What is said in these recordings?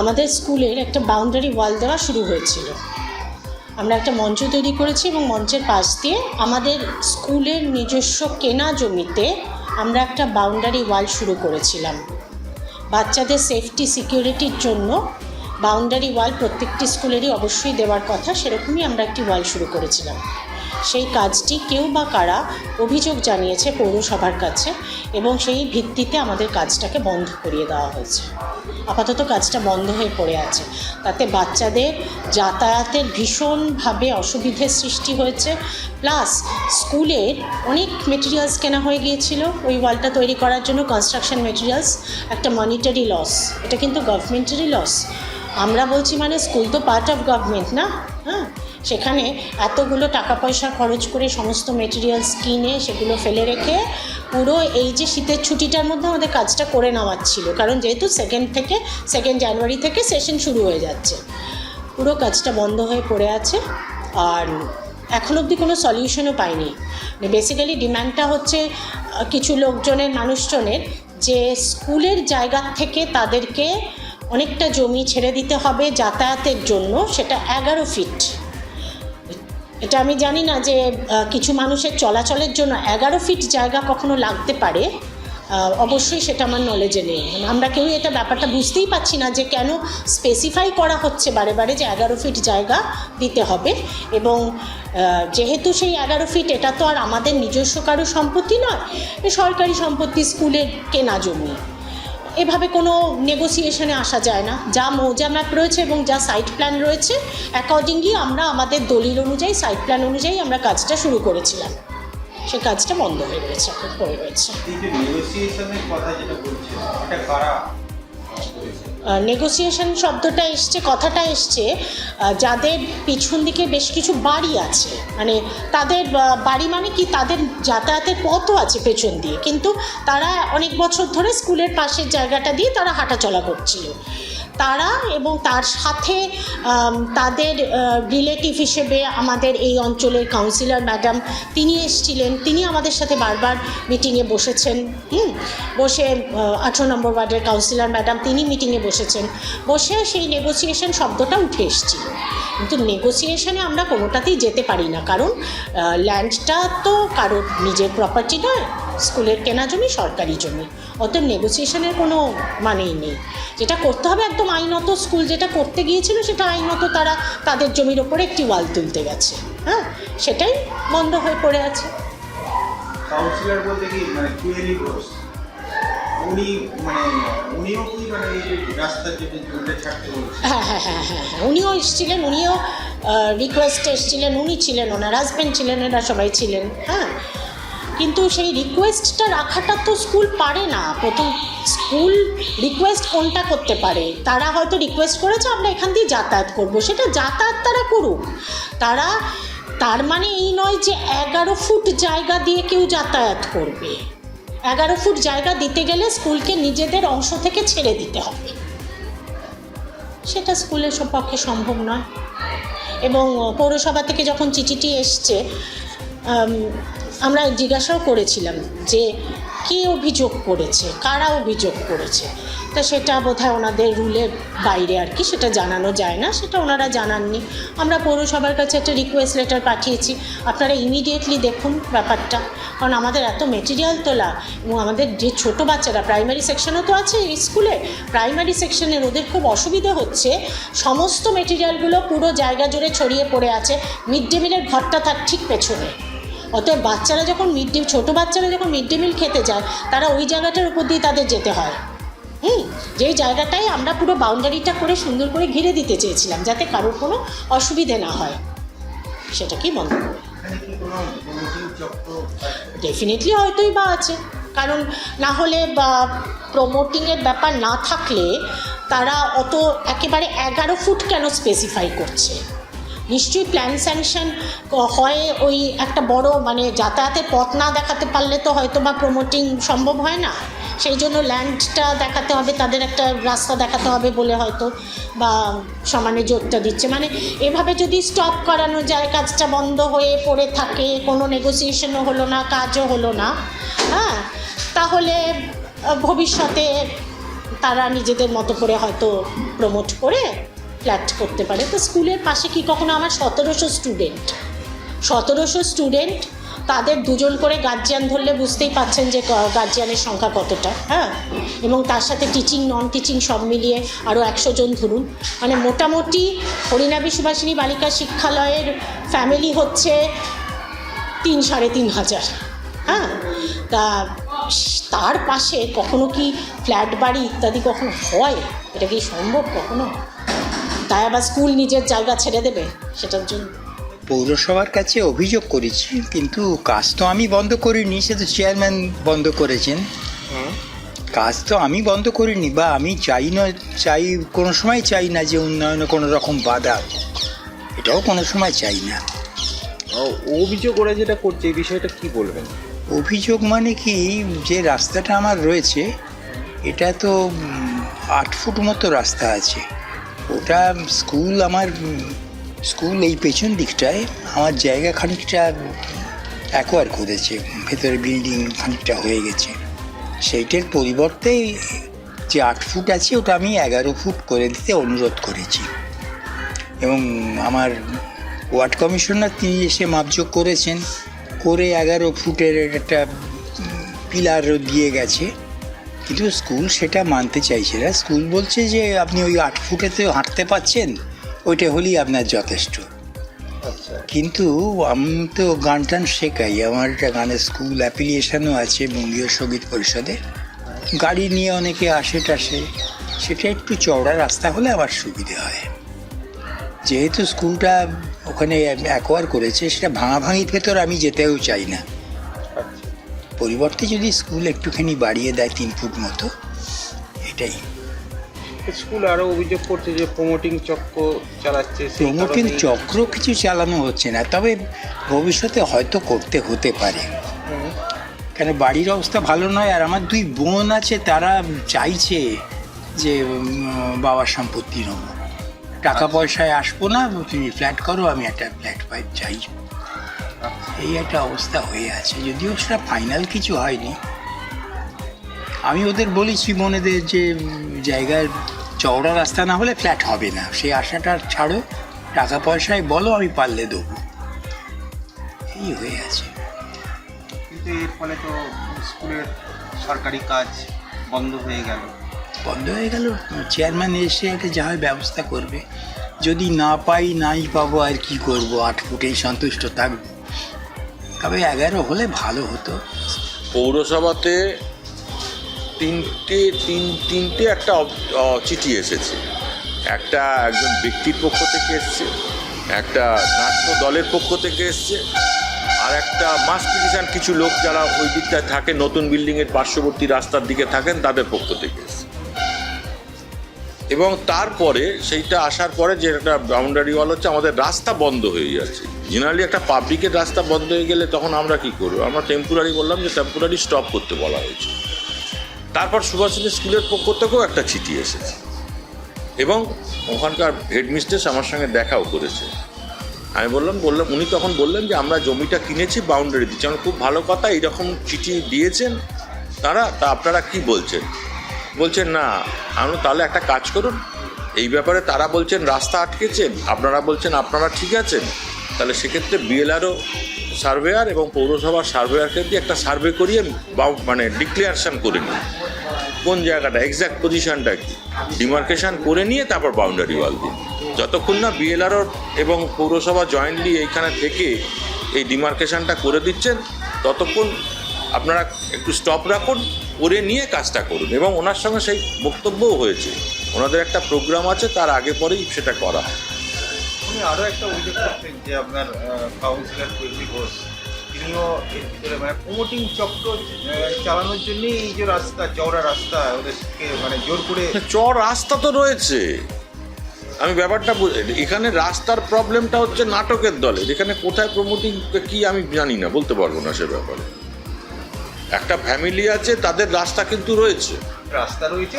আমাদের স্কুলের একটা বাউন্ডারি ওয়াল দেওয়া শুরু হয়েছিল। আমরা একটা মঞ্চ তৈরি করেছি এবং মঞ্চের পাশ দিয়ে আমাদের স্কুলের নিজস্ব কেনা জমিতে আমরা একটা বাউন্ডারি ওয়াল শুরু করেছিলাম। বাচ্চাদের সেফটি সিকিউরিটির জন্য বাউন্ডারি ওয়াল প্রত্যেকটি স্কুলেরই অবশ্যই দেওয়ার কথা, সেরকমই আমরা একটি ওয়াল শুরু করেছিলাম। সেই কাজটি কেউ বা কারা অভিযোগ জানিয়েছে পৌরসভার কাছে এবং সেই ভিত্তিতে আমাদের কাজটাকে বন্ধ করিয়ে দেওয়া হয়েছে। আপাতত কাজটা বন্ধ হয়ে পড়ে আছে। তাতে বাচ্চাদের যাতায়াতের ভীষণভাবে অসুবিধের সৃষ্টি হয়েছে। প্লাস স্কুলের অনেক মেটেরিয়ালস কেনা হয়ে গিয়েছিল। ওই ওয়ালটা তৈরি করার জন্য কনস্ট্রাকশন মেটেরিয়ালস একটা মনিটারি লস এটা কিন্তু গভর্নমেন্টেরই লস আমরা বলছি মানে স্কুল তো পার্ট অফ গভর্নমেন্ট না? হ্যাঁ? সেখানে এতগুলো টাকা পয়সা খরচ করে সমস্ত মেটেরিয়ালস কিনে সেগুলো ফেলে রেখে পুরো এই যে শীতের ছুটিটার মধ্যে আমাদের কাজটা করে নেওয়ার ছিল। কারণ যেহেতু সেকেন্ড থেকে সেকেন্ড জানুয়ারি থেকে সেশন শুরু হয়ে যাচ্ছে। পুরো কাজটা বন্ধ হয়ে পড়ে আছে আর এখন অবধি কোনো সলিউশনও পাইনি। বেসিক্যালি ডিমান্ডটা হচ্ছে কিছু লোকজনের, মানুষজনের যে স্কুলের জায়গা থেকে তাদেরকে অনেকটা জমি ছেড়ে দিতে হবে যাতায়াতের জন্য, সেটা এগারো ফিট এটা আমি জানি না যে কিছু মানুষের চলাচলের জন্য এগারো ফিট জায়গা কখনো লাগতে পারে। অবশ্যই সেটা আমার নলেজে নেই। মানে আমরা কেউই এটা ব্যাপারটা বুঝতেই পারছি না যে কেন স্পেসিফাই করা হচ্ছে বারে বারে যে এগারো ফিট জায়গা দিতে হবে। এবং যেহেতু সেই এগারো ফিট এটা তো আর আমাদের নিজস্ব কারও সম্পত্তি নয় সরকারি সম্পত্তি স্কুলের কেনা জমি। এভাবে কোনো নেগোসিয়েশনে আসা যায় না যা মৌজা ম্যাপ রয়েছে এবং যা সাইট প্ল্যান রয়েছে অ্যাকর্ডিংলি আমরা আমাদের দলিল অনুযায়ী সাইট প্ল্যান অনুযায়ী আমরা কাজটা শুরু করেছিলাম সে কাজটা বন্ধ হয়ে রয়েছে, এখন পড়ে রয়েছে? নেগোসিয়েশন শব্দটা এসছে, কথাটা এসছে যাদের পিছন দিকে বেশ কিছু বাড়ি আছে। মানে তাদের বাড়ি মানে কি? তাদের যাতায়াতের পথও আছে পেছন দিয়ে। কিন্তু তারা অনেক বছর ধরে স্কুলের পাশের জায়গাটা দিয়ে তারা হাঁটাচলা করছিল। তারা এবং তার সাথে তাদের রিলেটিভ হিসেবে আমাদের এই অঞ্চলের কাউন্সিলর ম্যাডাম তিনি এসেছিলেন। তিনি আমাদের সাথে বারবার মিটিংয়ে বসেছেন। হুম? বসে আঠেরো নম্বর ওয়ার্ডের কাউন্সিলর ম্যাডাম তিনি মিটিংয়ে বসেছেন। বসে সেই নেগোসিয়েশন শব্দটা উঠে এসেছিল। কিন্তু নেগোসিয়েশনে আমরা কোনোটাতেই যেতে পারি না। কারণ ল্যান্ডটা তো কারোর নিজের প্রপার্টি নয়। স্কুলের কেনা জমি সরকারি জমি। অতএব নেগোসিয়েশনের কোনো মানেই নেই। যেটা করতে হবে একদম আইনত স্কুল যেটা করতে গিয়েছিল সেটা আইনত তারা তাদের জমির ওপরে একটি ওয়াল তুলতে গেছে। হ্যাঁ? সেটাই বন্ধ হয়ে পড়ে আছে। কাউন্সিলর বলতে কি মানে কুয়েলি ঘোষ উনি মানে উনিও কি মানে রাস্তার যে জমিটা ছাড়তে হ্যাঁ হ্যাঁ হ্যাঁ হ্যাঁ হ্যাঁ উনিও এসেছিলেন উনিও রিকোয়েস্টে এসেছিলেন উনি ছিলেন ওনার হাজব্যান্ড ছিলেন এরা সবাই ছিলেন। হ্যাঁ? কিন্তু সেই রিকোয়েস্টটা রাখাটা তো স্কুল পারে না। প্রথম স্কুল রিকোয়েস্ট কোনটা করতে পারে? তারা হয়তো রিকোয়েস্ট করেছে, আমরা এখান দিয়ে যাতায়াত করব। সেটা যাতায়াত তারা করুক। তারা, তার মানে এই নয় যে এগারো ফুট জায়গা দিয়ে কেউ যাতায়াত করবে। এগারো ফুট জায়গা দিতে গেলে স্কুলকে নিজেদের অংশ থেকে ছেড়ে দিতে হবে। সেটা স্কুলের সব পক্ষে সম্ভব নয়। এবং পৌরসভা থেকে যখন চিঠিটি এসছে আমরা জিজ্ঞাসাও করেছিলাম যে কে অভিযোগ করেছে, কারা অভিযোগ করেছে? তা সেটা বোধহয় ওনাদের রুলের বাইরে আর কি, সেটা জানানো যায় না, সেটা ওনারা জানাননি। আমরা পৌরসভার কাছে একটা রিকোয়েস্ট লেটার পাঠিয়েছি। আপনারা ইমিডিয়েটলি দেখুন ব্যাপারটা। কারণ আমাদের এত মেটেরিয়াল তোলা এবং আমাদের যে ছোট বাচ্চারা প্রাইমারি সেকশনও তো আছে স্কুলে প্রাইমারি সেকশনের ওদের খুব অসুবিধে হচ্ছে। সমস্ত মেটেরিয়ালগুলো পুরো জায়গা জুড়ে ছড়িয়ে পড়ে আছে। মিড ডে মিলের ঘরটা তার ঠিক পেছনে। অতএব বাচ্চারা যখন মিড ডে ছোটো বাচ্চারা যখন মিড ডে মিল খেতে যায়, তারা ওই জায়গাটার উপর দিয়ে তাদের যেতে হয়। হুম? যেই জায়গাটায় আমরা পুরো বাউন্ডারিটা করে সুন্দর করে ঘিরে দিতে চেয়েছিলাম, যাতে কারোর কোনো অসুবিধে না হয়। সেটা কি বন্ধ করে এখানে কি কোনো প্রমোটিং চক্র আছে? ডেফিনেটলি হয়তোই বা আছে। কারণ না হলে বা প্রমোটিংয়ের ব্যাপার না থাকলে তারা অত একেবারে এগারো ফুট কেন স্পেসিফাই করছে? নিশ্চয়ই প্ল্যান স্যাংশন হয় ওই একটা বড় মানে যাতায়াতের পথ না দেখাতে পারলে তো হয়তো বা প্রমোটিং সম্ভব হয় না। সেই জন্য ল্যান্ডটা দেখাতে হবে, তাদের একটা রাস্তা দেখাতে হবে বলে হয়তো বা সমানে জোরটা দিচ্ছে। মানে এভাবে যদি স্টপ করানো যায়, কাজটা বন্ধ হয়ে পড়ে থাকে, কোনো নেগোসিয়েশনও হলো না, কাজও হলো না হ্যাঁ তাহলে ভবিষ্যতে তারা নিজেদের মতো করে হয়তো প্রমোট করে ফ্ল্যাট করতে পারে। তো স্কুলের পাশে কি কখনো আমার সতেরোশো স্টুডেন্ট সতেরোশো স্টুডেন্ট তাদের দুজন করে গার্জিয়ান ধরলে বুঝতেই পাচ্ছেন যে গার্জিয়ানের সংখ্যা কতটা হ্যাঁ? এবং তার সাথে টিচিং নন টিচিং সব মিলিয়ে আরও একশো জন ধরুন। মানে মোটামুটি হরিনাবি সুভাষিনী বালিকা শিক্ষালয়ের ফ্যামিলি হচ্ছে তিন সাড়ে তিন হাজার হ্যাঁ? তা তার পাশে কখনো কি ফ্ল্যাট বাড়ি ইত্যাদি কখনো হয়? এটা কি সম্ভব কখনো? তাই আবার স্কুল নিজের জায়গা ছেড়ে দেবে সেটার জন্য। পৌরসভার কাছে অভিযোগ করেছি কিন্তু কাজ তো আমি বন্ধ করিনি সে তো চেয়ারম্যান বন্ধ করেছেন। কাজ তো আমি বন্ধ করিনি বা আমি চাই না চাই কোনো সময় চাই না যে উন্নয়নে কোনো রকম বাধা। এটাও কোনো সময় চাই না। ও অভিযোগ ওরা যেটা করছে এই বিষয়টা কি বলবেন? অভিযোগ মানে কি যে রাস্তাটা আমার রয়েছে এটা তো আট ফুট মতো রাস্তা আছে। ওটা স্কুল আমার, স্কুল এই পেছন দিকটায়, আমার জায়গা খানিকটা অ্যাকোয়ার করেছে, ভেতরে বিল্ডিং খানিকটা হয়ে গেছে। সেইটার পরিবর্তে যে আট ফুট আছে, ওটা আমি এগারো ফুট করে দিতে অনুরোধ করেছি। এবং আমার ওয়ার্ড কমিশনার তিনি এসে মাপযোগ করেছেন, করে এগারো ফুটের একটা পিলার দিয়ে গেছে। কিন্তু স্কুল সেটা মানতে চাইছে না। স্কুল বলছে যে আপনি ওই আট ফুটেতে হাঁটতে পাচ্ছেন ওইটা হলেই আপনার যথেষ্ট। আচ্ছা। কিন্তু আমি তো গান টান শেখাই আমার একটা গানের স্কুল অ্যাপ্লিকেশনও আছে বঙ্গীয় সংগীত পরিষদে। গাড়ি নিয়ে অনেকে আসে টাসে সেটা একটু চওড়া রাস্তা হলে আমার সুবিধে হয়। যেহেতু স্কুলটা ওখানে অ্যাকোয়ার করেছে সেটা ভাঙাভাঙির ভেতর আমি যেতেও চাই না। পরিবর্তে যদি স্কুল একটুখানি বাড়িয়ে দেয় তিন ফুট মতো এটাই। স্কুল আরও অভিযোগ করছে যে প্রমোটিং চক্র চালাচ্ছে প্রমোটিং চক্র কিছু চালানো হচ্ছে না তবে ভবিষ্যতে হয়তো করতে হতে পারে। কেন বাড়ির অবস্থা ভালো নয় আর আমার দুই বোন আছে তারা চাইছে যে বাবার সম্পত্তি নেব। টাকা পয়সায় আসব না তুমি ফ্ল্যাট করো আমি একটা ফ্ল্যাট পাই চাই। এই একটা অবস্থা হয়ে আছে। যদিও সেটা ফাইনাল কিছু হয়নি। আমি ওদের বলেছি বোনেদের যে উম, জায়গার চওড়া রাস্তা না হলে ফ্ল্যাট হবে না। সেই আশাটা ছাড়ো টাকা পয়সায় বলো আমি পারলে দেবো। এই হয়ে আছে। কিন্তু এর ফলে তো স্কুলের সরকারি কাজ বন্ধ হয়ে গেল। বন্ধ হয়ে গেল। চেয়ারম্যান এসে একটা যা হয় ব্যবস্থা করবে। যদি না পাই নাই পাবো আর কি করব? আট ফুটেই সন্তুষ্ট থাকব। তবে এগারো হলে ভালো হতো। পৌরসভাতে তিনটে, তিন, তিনটে একটা চিঠি এসেছে। একটা একজন ব্যক্তির পক্ষ থেকে এসছে, একটা নাট্য দলের পক্ষ থেকে এসছে, আর একটা মাস পিটিশন কিছু লোক যারা ওই দিকটায় থাকে, নতুন বিল্ডিংয়ের পার্শ্ববর্তী রাস্তার দিকে থাকেন, তাদের পক্ষ থেকে এসছে। এবং তারপরে সেইটা আসার পরে যে একটা বাউন্ডারি ওয়াল হচ্ছে, আমাদের রাস্তা বন্ধ হয়ে যাচ্ছে। জেনারেলি একটা পাবলিকের রাস্তা বন্ধ হয়ে গেলে তখন আমরা কি করব? আমরা টেম্পোরারি বললাম যে টেম্পোরারি স্টপ করতে বলা হয়েছে। তারপর সুভাষিনী স্কুলের পক্ষ থেকেও একটা চিঠি এসেছে। এবং ওখানকার হেডমিস্ট্রেস আমার সঙ্গে দেখাও করেছে। আমি বললাম বললাম, উনি তখন বললেন যে আমরা জমিটা কিনেছি বাউন্ডারি দিচ্ছি। আমার খুব ভালো কথা, এইরকম চিঠি দিয়েছেন তারা, তা আপনারা কি বলছেন? বলছেন, না আমি তাহলে একটা কাজ করুন। এই ব্যাপারে তারা বলছেন, রাস্তা আটকেছেন। আপনারা বলছেন, আপনারা ঠিক আছেন। তাহলে সেক্ষেত্রে বিএলআরও সার্ভেয়ার এবং পৌরসভার সার্ভেয়ারকে দিয়ে একটা সার্ভে করিয়ে মানে ডিক্লেয়ারেশন করে নিন। কোন জায়গাটা এক্স্যাক্ট পজিশনটা কি? ডিমার্কেশন করে নিয়ে তারপর বাউন্ডারি ওয়াল দিন। যতক্ষণ না বিএলআরও এবং পৌরসভা জয়েন্টলি এইখানে থেকে এই ডিমার্কেশনটা করে দিচ্ছেন, ততক্ষণ আপনারা একটু স্টপ রাখুন করে নিয়ে কাজটা করুন। এবং ওনার সঙ্গে সেই বক্তব্যও হয়েছে। ওনাদের একটা প্রোগ্রাম আছে তার আগে পরেই সেটা করা হয়। উনি আরও একটা অভিযোগ করছেন যে আপনার কাউন্সিলর কৈফি ঘোষ তিনিও এর ভিতরে মানে প্রমোটিং চক্র চালানোর জন্যই এই যে রাস্তা চওড়া রাস্তা ওদেরকে মানে জোর করে চর রাস্তা তো রয়েছে। আমি ব্যাপারটা এখানে রাস্তার প্রবলেমটা হচ্ছে নাটকের দলে। এখানে কোথায় প্রমোটিং কি আমি জানি না বলতে পারব না সে ব্যাপারে। একটা ফ্যামিলি আছে তাদের রাস্তা কিন্তু রয়েছে। রাস্তা রয়েছে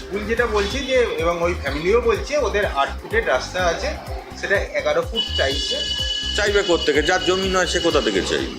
স্কুল যেটা বলছে যে এবং ওই ফ্যামিলিও বলছে ওদের আট ফুটের রাস্তা আছে সেটা এগারো ফুট চাইছে। চাইবে থেকে যার জমি নয় সে কোথা থেকে চাইবে?